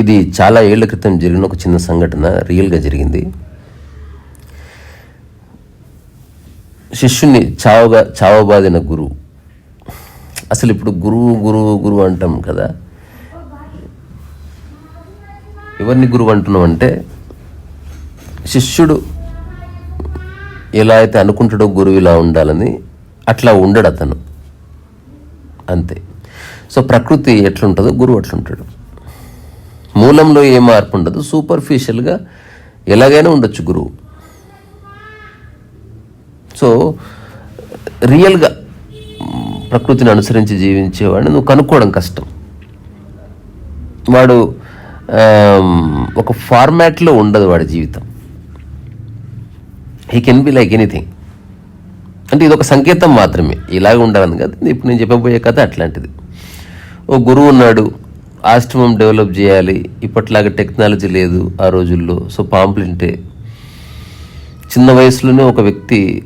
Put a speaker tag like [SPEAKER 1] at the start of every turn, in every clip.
[SPEAKER 1] ఇది చాలా ఏళ్ళ క్రితం జరిగిన ఒక చిన్న సంఘటన రియల్గా జరిగింది. శిష్యుని చావగా చావబాదిన గురువు అసలు ఇప్పుడు గురువు గురువు గురువు అంటాం కదా. ఎవరిని గురువు అంటున్నాం అంటే శిష్యుడు ఎలా అయితే అనుకుంటాడో గురువు ఇలా ఉండాలని అట్లా ఉండడు అతను. అంతే. సో ప్రకృతి ఎట్లుంటుందో గురువు అట్లుంటాడు. మూలంలో ఏ మార్పు ఉండదు సూపర్ఫిషియల్గా ఎలాగైనా ఉండొచ్చు గురువు. సో రియల్గా ప్రకృతిని అనుసరించి జీవించేవాడిని నువ్వు కనుక్కోవడం కష్టం. వాడు ఒక ఫార్మాట్లో ఉండదు వాడి జీవితం. He can be like anything అంటే ఇది ఒక సంకేతం మాత్రమే. ఇలాగ ఉండాలని కదా. ఇప్పుడు నేను చెప్పబోయే కథ అట్లాంటిది. ఓ గురువు ఉన్నాడు. ఆశ్రమం డెవలప్ చేయాలి. ఇప్పట్లాగా టెక్నాలజీ లేదు ఆ రోజుల్లో. సో పాంప్లింటే చిన్న వయసులోనే ఒక వ్యక్తి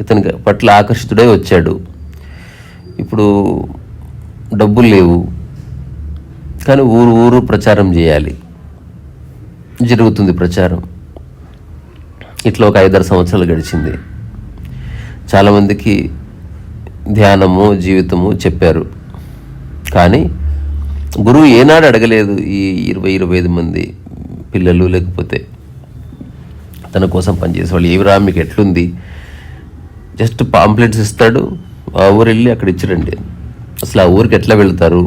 [SPEAKER 1] ఇతని పట్ల ఆకర్షితుడై వచ్చాడు. ఇప్పుడు డబ్బులు లేవు. కానీ ఊరు ఊరు ప్రచారం చేయాలి. జరుగుతుంది ప్రచారం. ఇట్లా ఒక ఐదారు సంవత్సరాలు గడిచింది. చాలామందికి ధ్యానము జీవితము చెప్పారు. కానీ గురువు ఏనాడు అడగలేదు ఈ ఇరవై ఇరవై ఐదు మంది పిల్లలు లేకపోతే తన కోసం పనిచేసే వాళ్ళు. ఏవిరా మీకు ఎట్లుంది? జస్ట్ పాంప్లెట్స్ ఇస్తాడు ఆ ఊరు వెళ్ళి అక్కడ ఇచ్చిరండి అసలు ఆ ఊరికి ఎట్లా వెళ్తారు?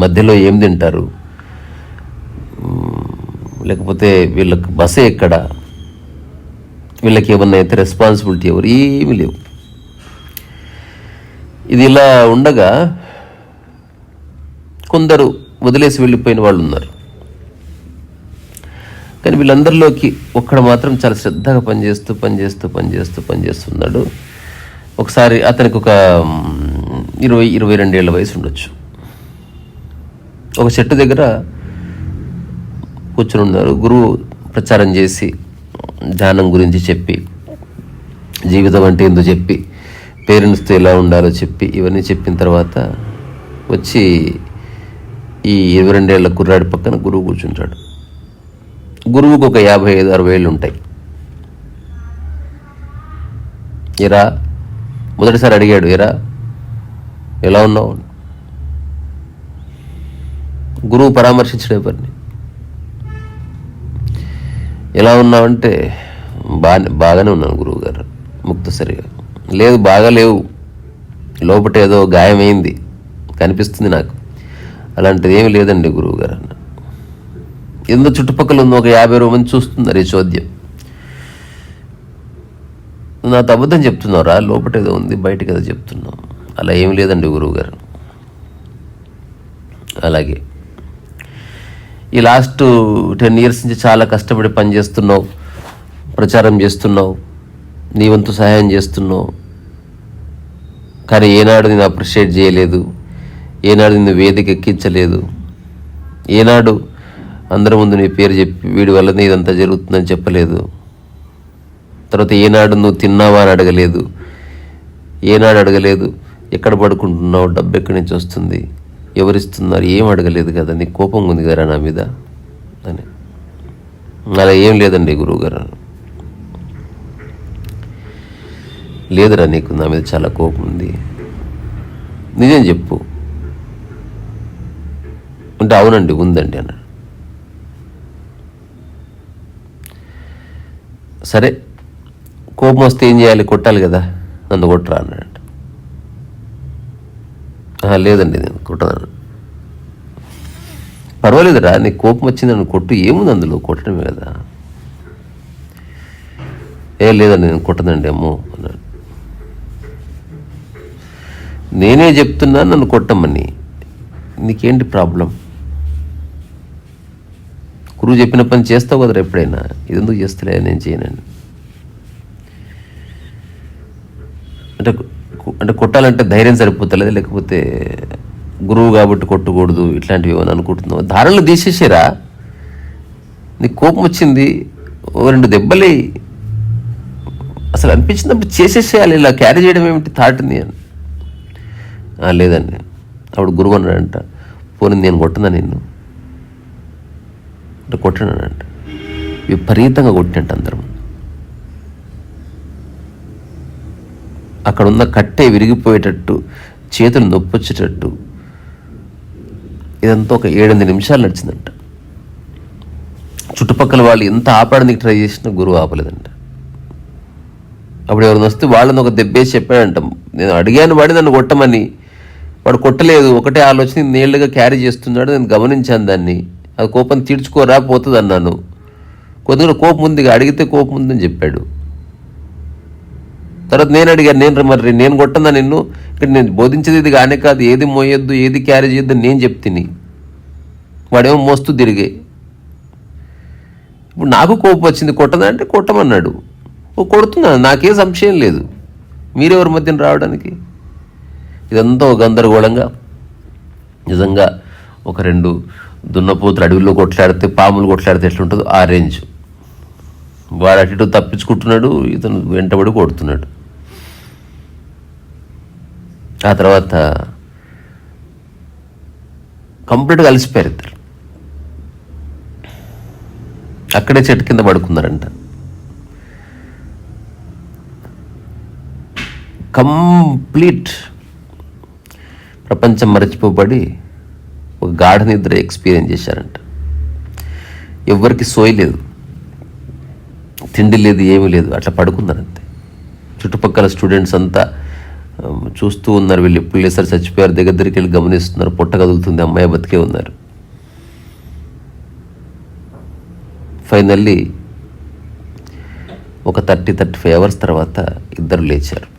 [SPEAKER 1] మధ్యలో ఏం తింటారు? లేకపోతే వీళ్ళకి బస్సే ఎక్కడ? వీళ్ళకి ఏమన్నా అయితే రెస్పాన్సిబిలిటీ ఎవరు? ఏమి లేవు. ఇది ఇలా ఉండగా కొందరు వదిలేసి వెళ్ళిపోయిన వాళ్ళు ఉన్నారు. కానీ వీళ్ళందరిలోకి ఒక్కడ మాత్రం చాలా శ్రద్ధగా పనిచేస్తూ పనిచేస్తూ పనిచేస్తూ పనిచేస్తున్నాడు. ఒకసారి అతనికి ఒక ఇరవై ఇరవై రెండేళ్ళ వయసు ఉండొచ్చు. ఒక చెట్టు దగ్గర కూర్చుని ఉన్నారు. గురువు ప్రచారం చేసి ధ్యానం గురించి చెప్పి జీవితం అంటే ఏందో చెప్పి పేరెంట్స్తో ఎలా ఉండాలో చెప్పి ఇవన్నీ చెప్పిన తర్వాత వచ్చి ఈ ఇరవై రెండేళ్ళ కుర్రాడి పక్కన గురువు కూర్చుంటాడు. గురువుకు ఒక యాభై ఐదు అరవై ఏళ్ళు ఉంటాయి. ఇరా మొదటిసారి అడిగాడు ఇరా ఎలా ఉన్నావు? గురువు పరామర్శించడం ఎవరిని? ఎలా ఉన్నావంటే బాగా బాగానే ఉన్నాను గురువు గారు ముక్తసరిగా. లేదు బాగా లేవు లోపట ఏదో గాయమైంది కనిపిస్తుంది నాకు. అలాంటిది ఏమి లేదండి గురువు గారు అన్న ఎందు చుట్టుపక్కల ఉంది ఒక యాభై రూపాయలు మంది చూస్తున్నారు ఈ చోద్యం. నాతో అబద్ధం చెప్తున్నారా లోపట ఏదో ఉంది బయటకు ఏదో చెప్తున్నాం అలా ఏం లేదండి గురువుగారు. అలాగే. ఈ లాస్ట్ టెన్ ఇయర్స్ నుంచి చాలా కష్టపడి పనిచేస్తున్నావు ప్రచారం చేస్తున్నావు నీ వంతు సహాయం చేస్తున్నావు. కానీ ఏనాడు నేను అప్రిషియేట్ చేయలేదు ఏనాడు నిన్ను వేదిక ఎక్కించలేదు. ఏనాడు అందరి ముందు నీ పేరు చెప్పి వీడి వల్లనే ఇదంతా జరుగుతుందని చెప్పలేదు. తర్వాత ఏనాడు నువ్వు తిన్నావా అని అడగలేదు. ఏనాడు అడగలేదు ఎక్కడ పడుకుంటున్నావు డబ్బు ఎక్కడి నుంచి వస్తుంది? ఎవరిస్తున్నారు? ఏం అడగలేదు కదా? నీకు కోపం ఉంది కదా నా మీద? అని. అలా ఏం లేదండి గురువుగారు. లేదురా నీకు నా మీద చాలా కోపం ఉంది. నిజం చెప్పు. అంటే అవునండి ఉందండి అన్నాడు సరే కోపం వస్తే ఏం చేయాలి? కొట్టాలి కదా? నన్ను కొట్టరా అన్నాడు లేదండి నేను కొట్టదన్నాడు పర్వాలేదురా నీకు కోపం వచ్చింది నన్ను కొట్టు ఏముంది అందులో? కొట్టడమే కదా. ఏ లేదండి నేను కొట్టదండి అమ్మో అన్నాడు. నేనే చెప్తున్నా నన్ను కొట్టమని. నీకేంటి ప్రాబ్లం? గురువు చెప్పిన పని చేస్తావు కదరా ఎప్పుడైనా? ఇది ఎందుకు చేస్తలే? నేను చేయనండి అంటే అంటే కొట్టాలంటే ధైర్యం సరిపోతలేదు? లేకపోతే గురువు కాబట్టి కొట్టకూడదు ఇట్లాంటివి ఏమని అనుకుంటున్నావు. ధారలు తీసేసారా? నీకు కోపం వచ్చింది ఓ రెండు దెబ్బలే. అసలు అనిపించినప్పుడు చేసేసేయాలి ఇలా క్యారీ చేయడం ఏమిటి థాట్ని అని. లేదండి. అప్పుడు గురువు అన్నాడంట పోనీ నేను కొట్టనా నిన్ను? అంటే కొట్టినానంట. విపరీతంగా కొట్టినట్టు అందరం. అక్కడ ఉన్న కట్టే విరిగిపోయేటట్టు చేతులు నొప్పొచ్చేటట్టు ఇదంతా ఒక ఏడెనిమిది నిమిషాలు నడిచిందంట. చుట్టుపక్కల వాళ్ళు ఎంత ఆపడానికి ట్రై చేసినా గురువు ఆపలేదంట. అప్పుడు ఎవరిని వస్తే వాళ్ళని ఒక దెబ్బేసి చెప్పాడంట. నేను అడిగాను వాడి నన్ను కొట్టమని. వాడు కొట్టలేదు. ఒకటే ఆలోచన నీళ్ళుగా క్యారీ చేస్తున్నాడు నేను గమనించాను దాన్ని. అది కోపం తీర్చుకోరా పోతుంది అన్నాను కొద్దిగా కోపం ఉంది ఇక అడిగితే కోపం ఉందని చెప్పాడు. తర్వాత నేను అడిగాను నేను మరి నేను కొట్టన్నా నిన్ను? ఇక్కడ నేను బోధించేది ఇది కానే కాదు ఏది మోయొద్దు ఏది క్యారీ చేయొద్దు నేను చెప్తిని. వాడేమో మోస్తూ తిరిగే. ఇప్పుడు నాకు కోపం వచ్చింది కొట్టదా అంటే కొట్టమన్నాడు. ఓ కొడుతున్నాను నాకే సంశయం లేదు. మీరెవరి మధ్యన రావడానికి? ఇదంతా గందరగోళంగా. నిజంగా ఒక రెండు దున్నపోతులు అడవిలో కొట్లాడితే పాములు కొట్లాడితే ఎట్లుంటుందో ఆ రేంజ్. వాడు అటు ఇటు తప్పించుకుంటున్నాడు ఇతను వెంటబడి కొడుతున్నాడు. ఆ తర్వాత కంప్లీట్గా అలసిపోయారు ఇద్దరు. అక్కడే చెట్టు కింద పడుకున్నారంట. కంప్లీట్ ప్రపంచం మరచిపోబడి ఒక గాఢ నిద్ర ఎక్స్పీరియన్స్ చేశారంట. ఎవ్వరికి సోయ్ లేదు. తిండి లేదు ఏమీ లేదు. అట్లా పడుకున్నారంతే. చుట్టుపక్కల స్టూడెంట్స్ అంతా చూస్తూ ఉన్నారు వీళ్ళు. ఎప్పుడు లేసారు చచ్చిపోయారు. దగ్గర దగ్గరికి వెళ్ళి గమనిస్తున్నారు. పొట్ట కదులుతుంది. అమ్మాయి బతికే ఉన్నారు. ఫైనల్లీ ఒక థర్టీ థర్టీ ఫైవ్ అవర్స్ తర్వాత ఇద్దరు లేచారు.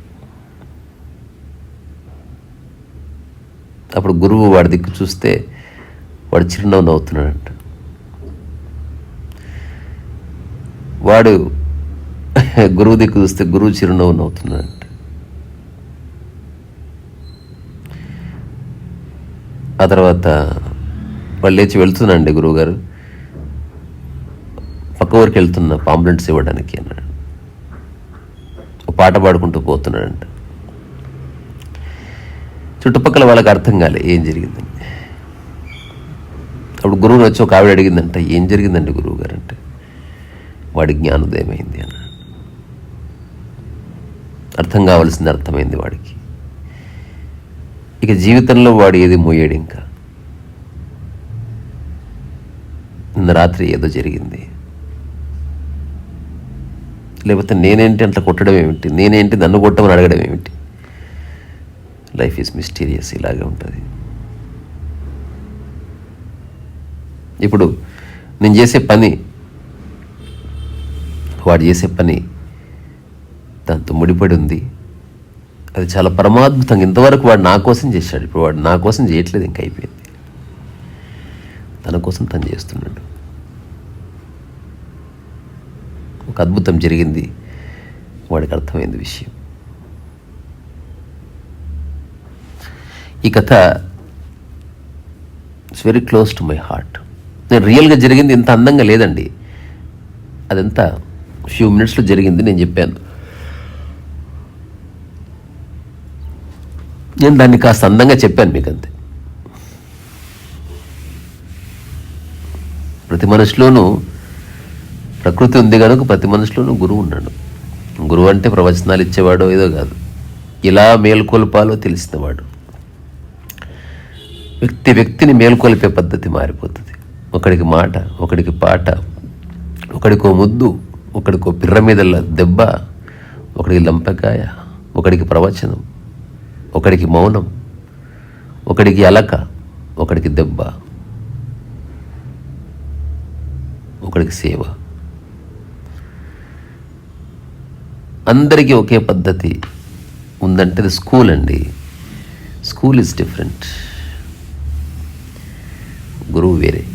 [SPEAKER 1] అప్పుడు గురువు వాడి దిక్కు చూస్తే వాడు చిరునవ్వు నవ్వుతున్నాడంట. వాడు గురువు దిక్కు చూస్తే గురువు చిరునవ్వు నవ్వుతున్నాడు. ఆ తర్వాత వాళ్ళు లేచి వెళ్తున్నాండి గురువుగారు. పక్క ఊరికి వెళ్తున్న పాంప్లెంట్స్ ఇవ్వడానికి అన్నాడు. ఒక పాట పాడుకుంటూ పోతున్నాడంట. చుట్టుపక్కల వాళ్ళకి అర్థం కాలే ఏం జరిగిందని. అప్పుడు గురువుని వచ్చి ఒక ఆవిడ అడిగిందంట ఏం జరిగిందండి గురువు గారు అంటే వాడి జ్ఞానోదయం అయింది అన్నాడు. అర్థం కావాల్సింది అర్థమైంది వాడికి. ఇక జీవితంలో వాడు ఏది మోయాడు ఇంకా. నిన్న రాత్రి ఏదో జరిగింది. లేకపోతే నేనేంటి అట్లా కొట్టడం ఏమిటి? నేనేంటి నన్ను కొట్టమని అడగడం ఏమిటి? లైఫ్ ఈజ్ మిస్టీరియస్ ఇలాగే ఉంటుంది. ఇప్పుడు నేను చేసే పని వాడు చేసే పని దాంతో ముడిపడి ఉంది. అది చాలా పరమాద్భుతంగా ఇంతవరకు వాడు నా కోసం చేశాడు. ఇప్పుడు వాడు నా కోసం చేయట్లేదు ఇంకా అయిపోయింది. తన కోసం తను చేస్తున్నాడు. ఒక అద్భుతం జరిగింది. వాడికి అర్థమైంది విషయం. ఈ కథ it's very close to my heart నేను రియల్గా జరిగింది ఇంత అందంగా లేదండి. అదంతా ఫ్యూ మినిట్స్లో జరిగింది నేను చెప్పాను. నేను దాన్ని కాస్త అందంగా చెప్పాను మీకు అంతే ప్రతి మనిషిలోనూ ప్రకృతి ఉంది కనుక ప్రతి మనిషిలోనూ గురువు ఉన్నాడు. గురువు అంటే ప్రవచనాలు ఇచ్చేవాడో ఏదో కాదు. ఇలా మేల్కొల్పాలో తెలిసినవాడు. వ్యక్తి వ్యక్తిని మేల్కొల్పే పద్ధతి మారిపోతుంది. ఒకడికి మాట ఒకడికి పాట ఒకడికో ముద్దు ఒకడికో పిర్ర మీద దెబ్బ ఒకడికి లంపకాయ ఒకడికి ప్రవచనం. ఒకడికి మౌనం ఒకడికి అలక ఒకడికి దెబ్బ ఒకడికి సేవ. అందరికీ ఒకే పద్ధతి ఉందంటే అది స్కూల్ అండి. School is different. గురువు వేరే.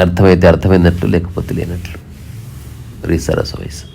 [SPEAKER 1] అర్థమైతే అర్థమైనట్లు లేకపోతే లేనట్లు. రీసరస్ వయసు.